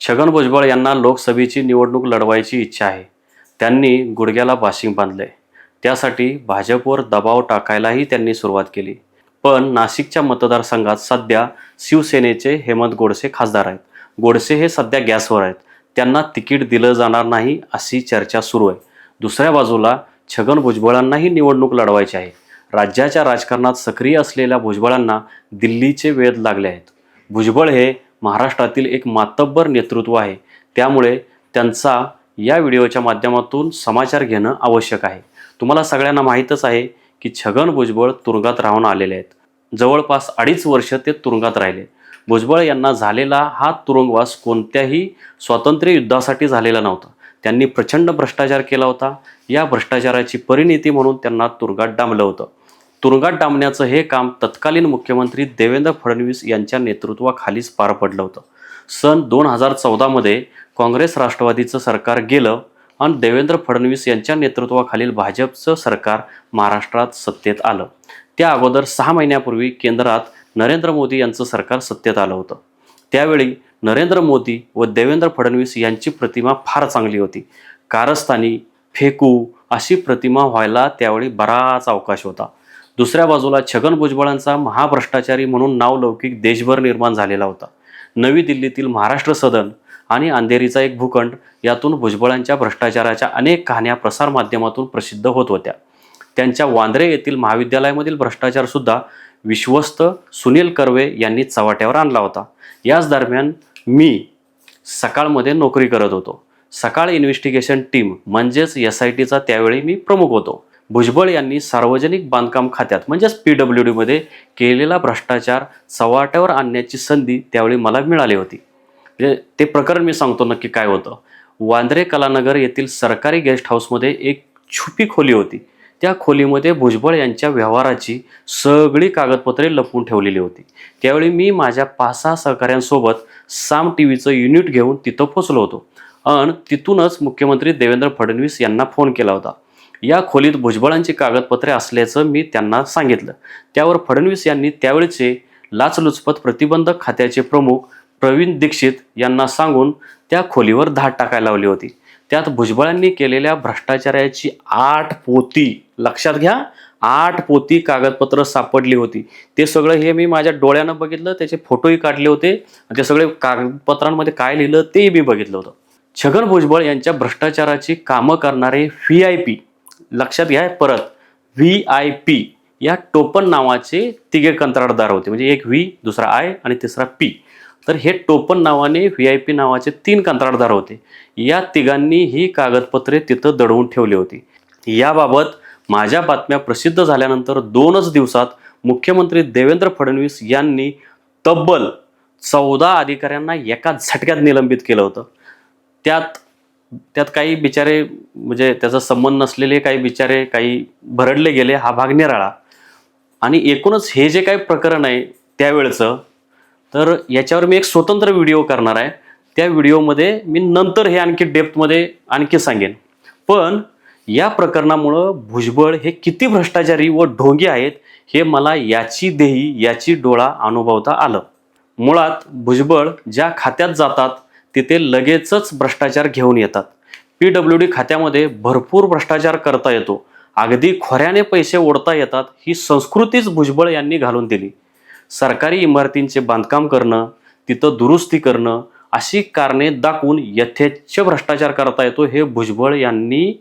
छगन भुजबळ यांना लोकसभेची निवडणूक लढवायची इच्छा आहे. त्यांनी गुडघ्याला बाशिंग बांधले त्यासाठी भाजपवर दबाव टाकायलाही त्यांनी सुरुवात केली. पण नाशिकच्या मतदारसंघात सध्या शिवसेनेचे हेमंत गोडसे खासदार आहेत. गोडसे हे सध्या गॅसवर आहेत. त्यांना तिकीट दिलं जाणार नाही अशी चर्चा सुरू आहे. दुसऱ्या बाजूला छगन भुजबळांनाही निवडणूक लढवायची आहे. राज्याच्या राजकारणात सक्रिय असलेल्या भुजबळांना दिल्लीचे वेध लागले आहेत. भुजबळ हे महाराष्ट्रातील एक मातब्बर नेतृत्व आहे. त्यामुळे त्यांचा या व्हिडिओच्या माध्यमातून समाचार घेणं आवश्यक आहे. तुम्हाला सगळ्यांना माहीतच आहे की छगन भुजबळ तुरुंगात राहून आलेले आहेत. जवळपास अडीच वर्ष ते तुरुंगात राहिले. भुजबळ यांना झालेला हा तुरुंगवास कोणत्याही स्वातंत्र्य युद्धासाठी झालेला नव्हता. त्यांनी प्रचंड भ्रष्टाचार केला होता. या भ्रष्टाचाराची परिणिती म्हणून त्यांना तुरुंगात डांबलं होतं. तुरुंगात डांबण्याचं हे काम तत्कालीन मुख्यमंत्री देवेंद्र फडणवीस यांच्या नेतृत्वाखालीच पार पडलं होतं. सन दोन हजार चौदामध्ये काँग्रेस राष्ट्रवादीचं सरकार गेलं आणि देवेंद्र फडणवीस यांच्या नेतृत्वाखालील भाजपचं सरकार महाराष्ट्रात सत्तेत आलं. त्या अगोदर सहा महिन्यापूर्वी केंद्रात नरेंद्र मोदी यांचं सरकार सत्तेत आलं होतं. त्यावेळी नरेंद्र मोदी व देवेंद्र फडणवीस यांची प्रतिमा फार चांगली होती. कारस्थानी फेकू अशी प्रतिमा व्हायला त्यावेळी बराच अवकाश होता. दुसऱ्या बाजूला छगन भुजबळांचा महाभ्रष्टाचारी म्हणून नावलौकिक देशभर निर्माण झालेला होता. नवी दिल्लीतील महाराष्ट्र सदन आणि अंधेरीचा एक भूखंड यातून भुजबळांच्या भ्रष्टाचाराच्या अनेक कहाण्या प्रसारमाध्यमातून प्रसिद्ध होत होत्या. त्यांच्या वांद्रे येथील महाविद्यालयामधील भ्रष्टाचार सुद्धा विश्वस्त सुनील कर्वे यांनी चव्हाट्यावर आणला होता. याच दरम्यान मी सकाळमध्ये नोकरी करत होतो. सकाळ इन्व्हेस्टिगेशन टीम म्हणजेच एस आय टीचा त्यावेळी मी प्रमुख होतो. भुजबळ यांनी सार्वजनिक बांधकाम खात्यात म्हणजेच पी डब्ल्यू डीमध्ये केलेला भ्रष्टाचार चव्हाट्यावर आणण्याची संधी त्यावेळी मला मिळाली होती. म्हणजे ते प्रकरण मी सांगतो नक्की काय होतं. वांद्रे कलानगर येथील सरकारी गेस्ट हाऊसमध्ये एक छुपी खोली होती. त्या खोलीमध्ये भुजबळ यांच्या व्यवहाराची सगळी कागदपत्रे लपवून ठेवलेली होती. त्यावेळी मी माझ्या पाच सहा सहकाऱ्यांसोबत साम टी व्हीचं युनिट घेऊन तिथं पोचलो होतो. आणि तिथूनच मुख्यमंत्री देवेंद्र फडणवीस यांना फोन केला होता. या खोलीत भुजबळांची कागदपत्रे असल्याचं मी त्यांना सांगितलं. त्यावर फडणवीस यांनी त्यावेळचे लाचलुचपत प्रतिबंधक खात्याचे प्रमुख प्रवीण दीक्षित यांना सांगून त्या खोलीवर धाड टाकायला लावली होती. त्यात भुजबळांनी केलेल्या भ्रष्टाचाराची आठ पोती लक्षात घ्या आठ पोती कागदपत्र सापडली होती. ते सगळं हे मी माझ्या डोळ्यानं बघितलं त्याचे फोटोही काढले होते ते सगळे कागदपत्रांमध्ये काय लिहिलं तेही मी बघितलं होतं. छगन भुजबळ यांच्या भ्रष्टाचाराची कामं करणारे व्ही आय पी. लक्षात घ्या परत व्ही आय पी या टोपन नावाचे तिघे कंत्राटदार होते. म्हणजे एक व्ही दुसरा आय आणि तिसरा पी तर हे टोपन नावाने व्ही आय पी नावाचे तीन कंत्राटदार होते. या तिघांनी ही कागदपत्रे तिथं दडवून ठेवली होती. याबाबत माझ्या बातम्या प्रसिद्ध झाल्यानंतर दोनच दिवसात मुख्यमंत्री देवेंद्र फडणवीस यांनी तब्बल चौदा अधिकाऱ्यांना एका झटक्यात निलंबित केलं होतं. त्यात त्यात काही बिचारे म्हणजे त्याचा संबंध नसलेले काही बिचारे काही भरडले गेले हा भाग निराळा. आणि एकूणच हे जे काही प्रकरण आहे त्यावेळचं तर याच्यावर मी एक स्वतंत्र व्हिडिओ करणार आहे. त्या व्हिडिओमध्ये मी नंतर हे आणखी डेप्थमध्ये आणखी सांगेन. पण या प्रकरणामुळं भुजबळ हे किती भ्रष्टाचारी व ढोंगी आहेत हे मला याची देही याची डोळा अनुभवता आलं. मुळात भुजबळ ज्या खात्यात जातात तिथे लगेचच भ्रष्टाचार घेऊन येतात. पी डब्ल्यू डी खात्यामध्ये भरपूर भ्रष्टाचार करता येतो. अगदी खोऱ्याने पैसे ओढता येतात ही संस्कृतीच भुजबळ यांनी घालून दिली. सरकारी इमारतींचे बांधकाम करणं तिथं दुरुस्ती करणं अशी कारणे दाखवून यथेच्छ भ्रष्टाचार करता येतो हे भुजबळ यांनी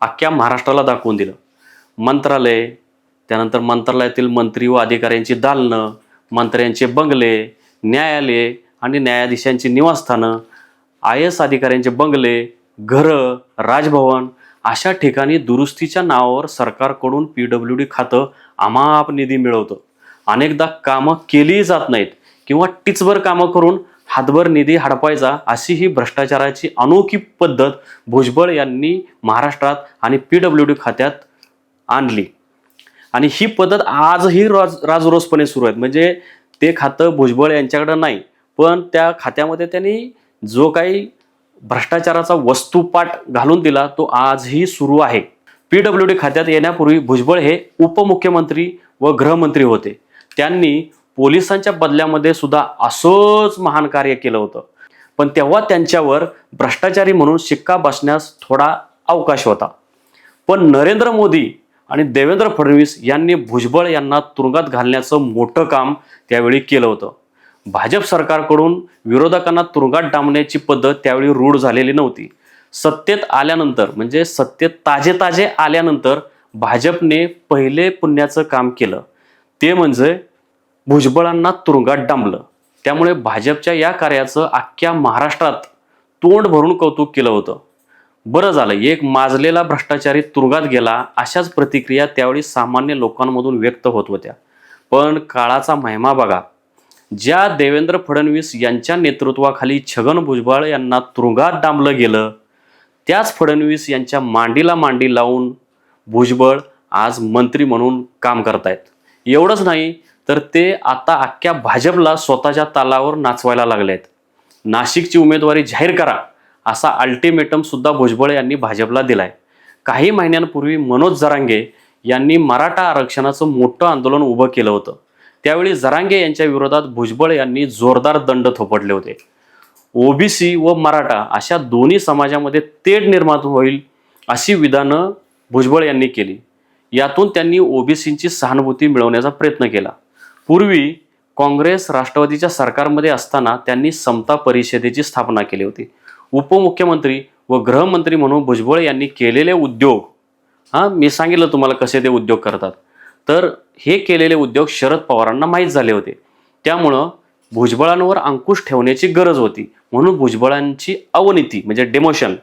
अख्ख्या महाराष्ट्राला दाखवून दिलं. मंत्रालय त्यानंतर मंत्रालयातील मंत्री व अधिकाऱ्यांची दालनं मंत्र्यांचे बंगले न्यायालये आणि न्यायाधीशांची निवासस्थानं आय एस अधिकाऱ्यांचे बंगले घरं राजभवन अशा ठिकाणी दुरुस्तीच्या नावावर सरकारकडून पी डब्ल्यू डी खातं अमाप निधी मिळवतं. अनेकदा कामं केलीही जात नाहीत किंवा टिचभर कामं करून हातभर निधी हडपायचा अशी ही भ्रष्टाचाराची अनोखी पद्धत भुजबळ यांनी महाराष्ट्रात आणि पी डब्ल्यू डी खात्यात आणली. आणि ही पद्धत आजही राज राजरोसपणे सुरू आहेत. म्हणजे ते खातं भुजबळ यांच्याकडं नाही पण त्या खात्यामध्ये त्यांनी जो काही भ्रष्टाचाराचा वस्तुपाठ घालून दिला तो आजही सुरू आहे. पी डब्ल्यू डी खात्यात येण्यापूर्वी भुजबळ हे उपमुख्यमंत्री व गृहमंत्री होते. त्यांनी पोलिसांच्या बदल्यामध्ये सुद्धा असंच महान कार्य केलं होतं. पण तेव्हा त्यांच्यावर भ्रष्टाचारी म्हणून शिक्का बसण्यास थोडा अवकाश होता. पण नरेंद्र मोदी आणि देवेंद्र फडणवीस यांनी भुजबळ यांना तुरुंगात घालण्याचं मोठं काम त्यावेळी केलं होतं. भाजप सरकारकडून विरोधकांना तुरुंगात डांबण्याची पद्धत त्यावेळी रूढ झालेली नव्हती. सत्तेत आल्यानंतर म्हणजे सत्तेत ताजे ताजे आल्यानंतर भाजपने पहिले पुण्याचं काम केलं. ते म्हणजे भुजबळांना तुरुंगात डांबलं. त्यामुळे भाजपच्या या कार्याचं अख्ख्या महाराष्ट्रात तोंड भरून कौतुक केलं होतं. बरं झालं एक माजलेला भ्रष्टाचारी तुरुंगात गेला अशाच प्रतिक्रिया त्यावेळी सामान्य लोकांमधून व्यक्त होत होत्या. पण काळाचा महिमा बघा ज्या देवेंद्र फडणवीस यांच्या नेतृत्वाखाली छगन भुजबळ यांना तुरुंगात डांबलं गेलं त्याच फडणवीस यांच्या मांडीला मांडी लावून भुजबळ आज मंत्री म्हणून काम करतायत. एवढंच नाही तर ते आता अख्ख्या भाजपला स्वतःच्या तालावर नाचवायला लागले आहेत नाशिकची उमेदवारी जाहीर करा असा अल्टिमेटम सुद्धा भुजबळ यांनी भाजपला दिलाय. काही महिन्यांपूर्वी मनोज जरांगे यांनी मराठा आरक्षणाचं मोठं आंदोलन उभं केलं होतं. त्यावेळी जरांगे यांच्या विरोधात भुजबळ यांनी जोरदार दंड थोपटले होते. ओबीसी व मराठा अशा दोन्ही समाजामध्ये तेढ निर्माण होईल अशी विधानं भुजबळ यांनी केली. यातून त्यांनी ओबीसींची सहानुभूती मिळवण्याचा प्रयत्न केला. पूर्वी काँग्रेस राष्ट्रवादीच्या सरकारमध्ये असताना त्यांनी समता परिषदेची स्थापना केली होती. उपमुख्यमंत्री व गृहमंत्री म्हणून भुजबळ यांनी केलेले उद्योग हां मी सांगितलं तुम्हाला कसे ते उद्योग करतात. तर हे केलेले उद्योग शरद पवारांना माहीत झाले होते. त्यामुळं भुजबळांवर अंकुश ठेवण्याची गरज होती. म्हणून भुजबळांची अवनीती म्हणजे डेमोशन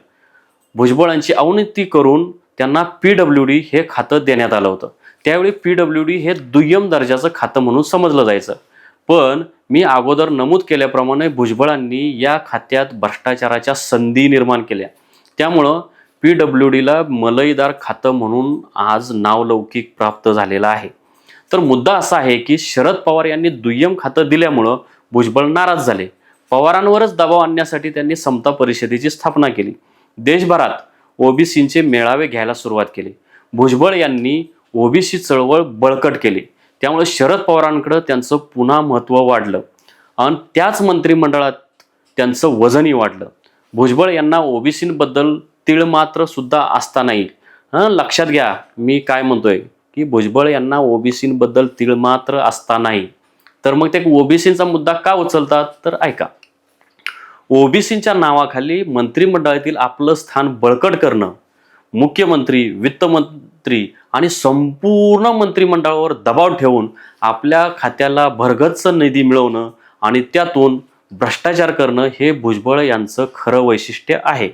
भुजबळांची अवनीती करून त्यांना पी डब्ल्यू डी हे खातं देण्यात आलं होतं. त्यावेळी पी डब्ल्यू डी हे दुय्यम दर्जाचं खातं म्हणून समजलं जायचं. पण मी अगोदर नमूद केल्याप्रमाणे भुजबळांनी या खात्यात भ्रष्टाचाराच्या संधी निर्माण केल्या. त्यामुळं पी डब्ल्यू डीला मलईदार खातं म्हणून आज नावलौकिक प्राप्त झालेलं आहे. तर मुद्दा असा आहे की शरद पवार यांनी दुय्यम खातं दिल्यामुळं भुजबळ नाराज झाले. पवारांवरच दबाव आणण्यासाठी त्यांनी समता परिषदेची स्थापना केली. देशभरात ओबीसींचे मेळावे घ्यायला सुरुवात केली. भुजबळ यांनी ओबीसी चळवळ बळकट केली. त्यामुळे शरद पवारांकडं त्यांचं पुन्हा महत्त्व वाढलं. आणि त्याच मंत्रिमंडळात त्यांचं वजनही वाढलं. भुजबळ यांना ओबीसींबद्दल तीळ मात्र सुद्धा असता नाही हां लक्षात घ्या मी काय म्हणतोय की भुजबळ यांना ओबीसींबद्दल तीळ मात्र असता नाही तर मग ते ओबीसींचा मुद्दा का उचलतात? तर ऐका. ओबीसींच्या नावाखाली मंत्रिमंडळातील आपलं स्थान बळकट करणं मुख्यमंत्री वित्तमंत्री आणि संपूर्ण मंत्रिमंडळावर दबाव ठेवून आपल्या खात्याला भरगच्च निधी मिळवणं आणि त्यातून भ्रष्टाचार करणं हे भुजबळ यांचं खरं वैशिष्ट्य आहे.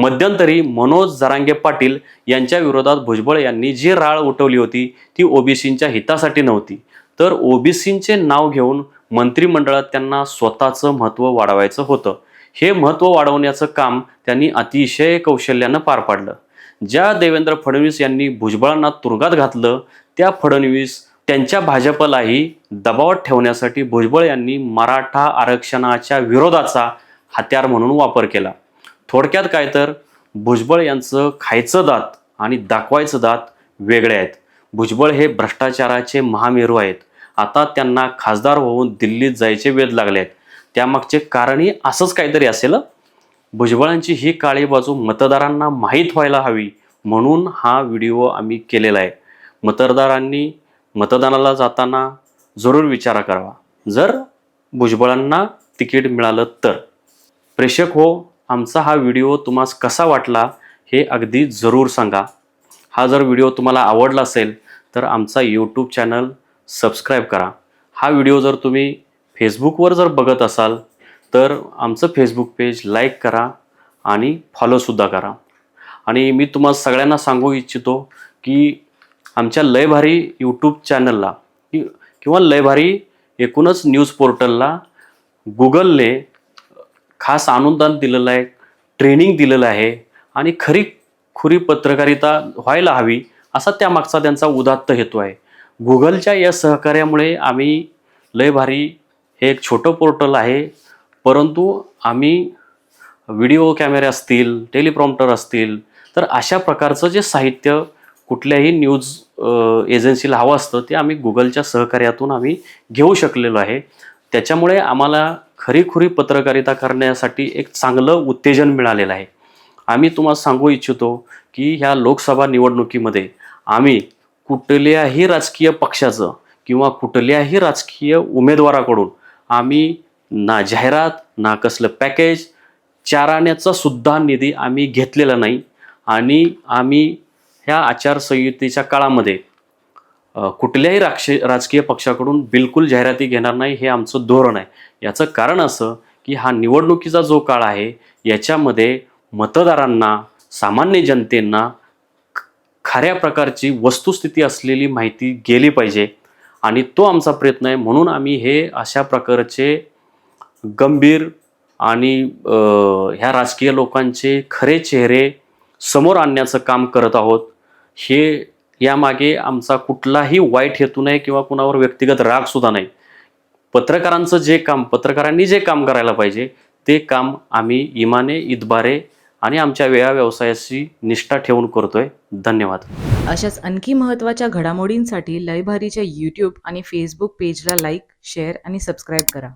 मध्यंतरी मनोज जरांगे पाटील यांच्या विरोधात भुजबळ यांनी जी राळ उठवली होती ती ओबीसींच्या हितासाठी नव्हती. तर ओबीसींचे नाव घेऊन मंत्रिमंडळात त्यांना स्वतःचं महत्त्व वाढवायचं होतं. हे महत्त्व वाढवण्याचं काम त्यांनी अतिशय कौशल्यानं पार पाडलं. ज्या देवेंद्र फडणवीस यांनी भुजबळांना तुरुंगात घातलं त्या फडणवीस त्यांच्या भाजपलाही दबावात ठेवण्यासाठी भुजबळ यांनी मराठा आरक्षणाच्या विरोधाचा हत्यार म्हणून वापर केला. थोडक्यात काय तर भुजबळ यांचं खायचं दात आणि दाखवायचं दात वेगळे आहेत. भुजबळ हे भ्रष्टाचाराचे महामेरू आहेत. आता त्यांना खासदार होऊन दिल्लीत जायचे वेध लागले आहेत. त्यामागचे कारणही असंच काहीतरी असेल? भुजबळांची ही काळी बाजू मतदारांना माहीत व्हायला हवी म्हणून हा व्हिडिओ आम्ही केलेला आहे. मतदारांनी मतदानाला जाताना जरूर विचार करावा. जर भुजबळांना तिकीट मिळालं तर. प्रेक्षक हो आमचा हा व्हिडिओ तुम्हाला कसा वाटला हे अगदी जरूर सांगा. हा जर व्हिडिओ तुम्हाला आवडला असेल तर आमचा यूट्यूब चॅनल सबस्क्राईब करा. हा व्हिडिओ जर तुम्ही फेसबुकवर जर बघत असाल तर आमचं फेसबुक पेज लाईक करा आणि फॉलोसुद्धा करा. आणि मी तुम्हाला सगळ्यांना सांगू इच्छितो की आमच्या लय भारी यूट्यूब चॅनलला किंवा लय भारी एकूणच न्यूज पोर्टलला गुगलने खास अनुदान दिलेलं आहे ट्रेनिंग दिलेलं आहे आणि खरी खुरी पत्रकारिता व्हायला हवी असा त्यामागचा त्यांचा उदात्त हेतू आहे. गुगलच्या या सहकार्यामुळे आम्ही लय भारी हे एक छोटं पोर्टल आहे परंतु आम्ही व्हिडिओ कॅमेरे असतील टेलिप्रॉम्प्टर असतील तर अशा प्रकारचं जे साहित्य कुठल्याही न्यूज एजन्सीला हवं असतं ते आम्ही गुगलच्या सहकार्यातून आम्ही घेऊ शकलेलो आहे. त्याच्यामुळे आम्हाला खरीखुरी पत्रकारिता करण्यासाठी एक चांगलं उत्तेजन मिळालेलं आहे. आम्ही तुम्हाला सांगू इच्छितो की ह्या लोकसभा निवडणुकीमध्ये आम्ही कुठल्याही राजकीय पक्षाचं किंवा कुठल्याही राजकीय उमेदवाराकडून आम्ही ना जाहिरात ना कसलं पॅकेज चाराण्याचा सुद्धा निधी आम्ही घेतलेला नाही. आणि आम्ही ह्या आचारसंहितेच्या काळामध्ये कुठल्याही राक्ष राजकीय पक्षाकडून बिलकुल जाहिराती घेणार नाही हे आमचं धोरण आहे. याचं कारण असं की हा निवडणुकीचा जो काळ आहे याच्यामध्ये मतदारांना सामान्य जनतेंना खऱ्या प्रकारची वस्तुस्थिती असलेली माहिती गेली पाहिजे. आणि तो आमचा प्रयत्न आहे. म्हणून आम्ही हे अशा प्रकारचे गंभीर आणि ह्या राजकीय लोकांचे खरे चेहरे समोर आणण्याचं काम करत आहोत. हे यामागे आमचा कुठलाही वाईट हेतू नाही किंवा कुणावर व्यक्तिगत राग सुद्धा नाही. पत्रकारांचं जे काम पत्रकारांनी जे काम करायला पाहिजे ते काम आम्ही इमाने इतबारे आणि आमच्या वेळा व्यवसायाशी निष्ठा ठेवून करतोय. धन्यवाद. अशाच आणखी महत्त्वाच्या घडामोडींसाठी लयभारीच्या यूट्यूब आणि फेसबुक पेजला लाईक शेअर आणि सबस्क्राईब करा.